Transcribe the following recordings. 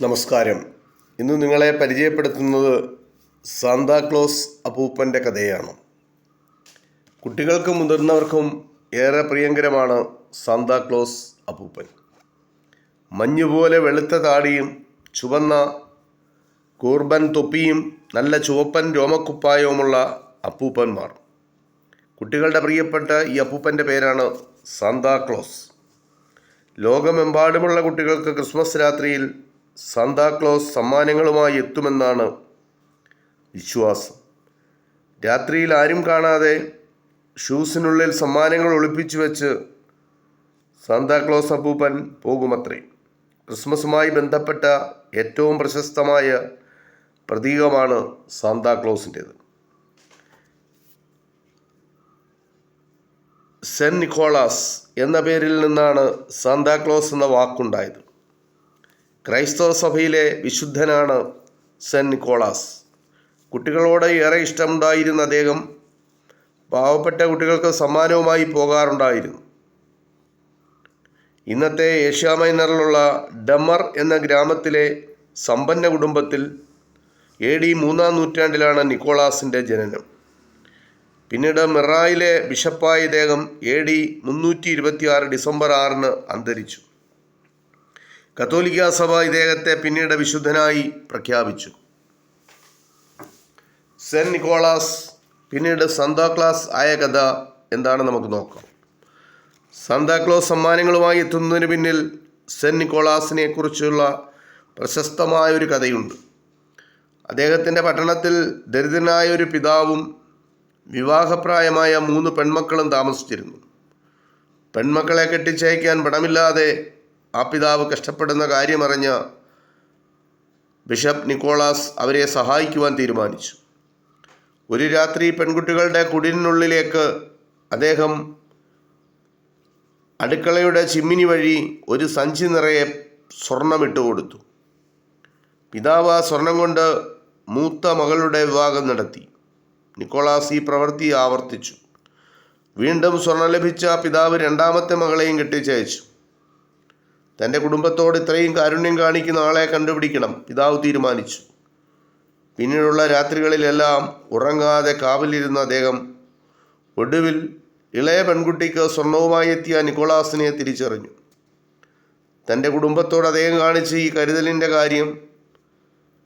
നമസ്കാരം. ഇന്ന് നിങ്ങളെ പരിചയപ്പെടുത്തുന്നത് സാന്താക്ലോസ് അപ്പൂപ്പന്റെ കഥയാണ്. കുട്ടികൾക്കും മുതിർന്നവർക്കും ഏറെ പ്രിയങ്കരമാണ് സാന്താക്ലോസ് അപ്പൂപ്പൻ. മഞ്ഞുപോലെ വെളുത്ത താടിയും ചുവന്ന കൂർബൻ തൊപ്പിയും നല്ല ചുവപ്പൻ രോമക്കുപ്പായവുമുള്ള അപ്പൂപ്പന്മാർ. കുട്ടികളുടെ പ്രിയപ്പെട്ട ഈ അപ്പൂപ്പന്റെ പേരാണ് സാന്താക്ലോസ് ലോകമെമ്പാടുമുള്ള കുട്ടികൾക്ക് ക്രിസ്മസ് രാത്രിയിൽ സാന്താക്ലോസ് സമ്മാനങ്ങളുമായി എത്തുമെന്നാണ് വിശ്വാസം. രാത്രിയിൽ ആരും കാണാതെ ഷൂസിനുള്ളിൽ സമ്മാനങ്ങൾ ഒളിപ്പിച്ചു വെച്ച് സാന്താക്ലോസ് അപ്പൂപ്പൻ പോകുമത്രേ. ക്രിസ്മസുമായി ബന്ധപ്പെട്ട ഏറ്റവും പ്രശസ്തമായ പ്രതീകമാണ് സാന്താക്ലോസിന്റേത്. സെന്റ് നിക്കോളാസ് എന്ന പേരിൽ നിന്നാണ് സാന്താക്ലോസ് എന്ന വാക്കുണ്ടായത്. ക്രൈസ്തവ സഭയിലെ വിശുദ്ധനാണ് സെന്റ് നിക്കോളാസ്. കുട്ടികളോട് ഏറെ ഇഷ്ടമുണ്ടായിരുന്ന അദ്ദേഹം പാവപ്പെട്ട കുട്ടികൾക്ക് സമ്മാനവുമായി പോകാറുണ്ടായിരുന്നു. ഇന്നത്തെ ഏഷ്യാമൈനറിലുള്ള ഡമർ എന്ന ഗ്രാമത്തിലെ സമ്പന്ന കുടുംബത്തിൽ എ ഡി മൂന്നാം നൂറ്റാണ്ടിലാണ് നിക്കോളാസിന്റെ ജനനം. പിന്നീട് മിറായിലെ ബിഷപ്പായ ഇദ്ദേഹം എ ഡി മുന്നൂറ്റി ഇരുപത്തിയാറ് ഡിസംബർ ആറിന് അന്തരിച്ചു. കത്തോലിക്ക സഭ ഇദ്ദേഹത്തെ പിന്നീട് വിശുദ്ധനായി പ്രഖ്യാപിച്ചു. സെന്റ് നിക്കോളാസ് പിന്നീട് സന്താക്ലാസ് ആയ കഥ എന്താണ് നമുക്ക് നോക്കാം. സാന്താക്ലോസ് സമ്മാനങ്ങളുമായി എത്തുന്നതിന് പിന്നിൽ സെന്റ് നിക്കോളാസിനെ കുറിച്ചുള്ള പ്രശസ്തമായ ഒരു കഥയുണ്ട്. അദ്ദേഹത്തിന്റെ പട്ടണത്തിൽ ദരിദ്രനായ ഒരു പിതാവും വിവാഹപ്രായമായ മൂന്ന് പെൺമക്കളും താമസിച്ചിരുന്നു. പെൺമക്കളെ കെട്ടിച്ചയക്കാൻ പണമില്ലാതെ ആ പിതാവ് കഷ്ടപ്പെടുന്ന കാര്യമറിഞ്ഞ ബിഷപ്പ് നിക്കോളാസ് അവരെ സഹായിക്കുവാൻ തീരുമാനിച്ചു. ഒരു രാത്രി പെൺകുട്ടികളുടെ കുടിലിനുള്ളിലേക്ക് അദ്ദേഹം അടുക്കളയുടെ ചിമ്മിനി വഴി ഒരു സഞ്ചി നിറയെ സ്വർണമിട്ട് കൊടുത്തു. പിതാവ് ആ സ്വർണം കൊണ്ട് മൂത്ത മകളുടെ വിവാഹം നടത്തി. നിക്കോളാസ് ഈ പ്രവൃത്തി ആവർത്തിച്ചു. വീണ്ടും സ്വർണം ലഭിച്ച പിതാവ് രണ്ടാമത്തെ മകളെയും കെട്ടിച്ചയച്ചു. തന്റെ കുടുംബത്തോട് ഇത്രയും കാരുണ്യം കാണിക്കുന്ന ആളെ കണ്ടുപിടിക്കണം. പിതാവ് തീരുമാനിച്ചു. പിന്നീടുള്ള രാത്രികളിലെല്ലാം ഉറങ്ങാതെ കാവലിരുന്ന അദ്ദേഹം ഒടുവിൽ ഇളയ പെൺകുട്ടിക്ക് സ്വർണവുമായി എത്തിയ നിക്കോളാസിനെ തിരിച്ചറിഞ്ഞു. തന്റെ കുടുംബത്തോട് അദ്ദേഹം കാണിച്ച ഈ കരുതലിന്റെ കാര്യം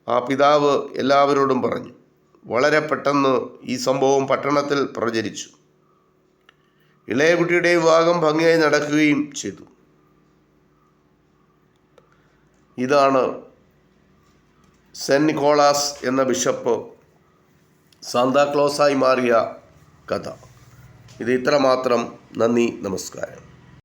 ആ പിതാവ് എല്ലാവരോടും പറഞ്ഞു. വളരെ പെട്ടെന്ന് ഈ സംഭവം പട്ടണത്തിൽ പ്രചരിച്ചു. ഇളയ കുട്ടിയുടെ വിവാഹം ഭംഗിയായി നടക്കുകയും ചെയ്തു. ഇതാണ് സെന്റ് നിക്കോളാസ് എന്ന ബിഷപ്പ് സാന്താക്ലോസായി മാറിയ കഥ. ഇത് മാത്രം നന്ദി നമസ്കാരം.